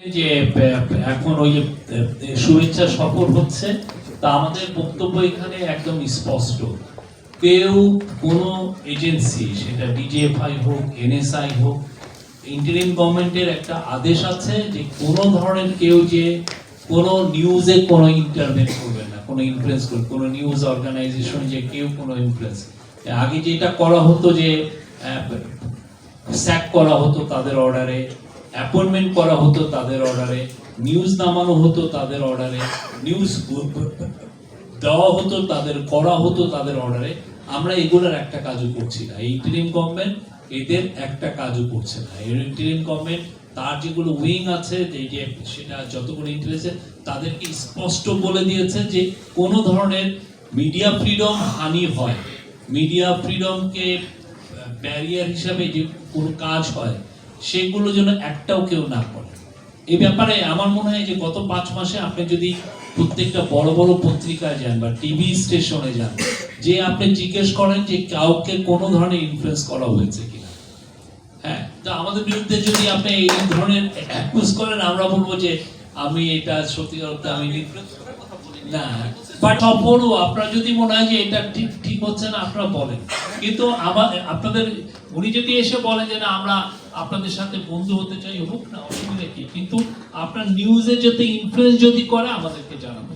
যে এখন ওই শুভেচ্ছা সফর হচ্ছে, তা আমাদের বক্তব্য এখানে একদম স্পষ্ট। কেউ কোনো এজেন্সি, সেটা ডিজিএফআই হোক, এনএসআই হোক, ইন্টারিম গভর্নমেন্টের একটা আদেশ আছে যে কোনো ধরনের কেউ যে কোনো নিউজে কোনো ইন্টারভেন করবে না, কোনো ইনফ্লুয়েন্স করবে, কোনো নিউজ অর্গানাইজেশন যে কেউ কোনো ইনফ্লুয়েন্স আগে যেটা করা হতো যে স্যাক করা হতো তাদের অর্ডারে অ্যাপয়েন্টমেন্ট করা হতো তাদের অর্ডারে, নিউজ নামানো হতো তাদের অর্ডারে, নিউজ দেওয়া হতো তাদের, করা হতো তাদের অর্ডারে। আমরা এগুলোর একটা কাজও করছি না। এই ইন্টারিম গভর্নমেন্ট এদের একটা কাজও করছে না। এই ইন্টারিম গভর্নমেন্ট তার যেগুলো উইং আছে, যে যে সেটা যতগুলো ইন্টারেস্ট তাদেরকে স্পষ্ট বলে দিয়েছে যে কোনো ধরনের মিডিয়া ফ্রিডম হানি হয়। মিডিয়া ফ্রিডমকে ব্যারিয়ার হিসাবে যে কোনো কাজ হয় সেগুলো যেন একটাও কেউ না করে এই ব্যাপারে আমার মনে হয় যে গত পাঁচ মাসে আপনি যদি প্রত্যেকটা বড় বড় পত্রিকায় যান বা টিভি স্টেশনে যান, যে আপনি জিজ্ঞেস করেন যে কাউকে কোনো ধরনের ইনফ্লুয়েন্স করা হয়েছে কিনা হ্যাঁ তো আমাদের বিরুদ্ধে যদি আপনি এই ধরনের অ্যাকুজ করেন, আমরা বলব যে আমি এটা সত্যি অর্থে আমি। না বাট অপরও আপনার যদি মনে হয় যে এটা ঠিক ঠিক হচ্ছে না, আপনারা বলেন কিন্তু আমার আপনাদের উনি যদি এসে বলেন যে না, আমরা আপনাদের সাথে বন্ধু হতে চাই, হোক না, অসুবিধা কি? কিন্তু আপনার নিউজে যদি ইনফ্লুয়েন্স যদি করে, আমাদেরকে জানাবেন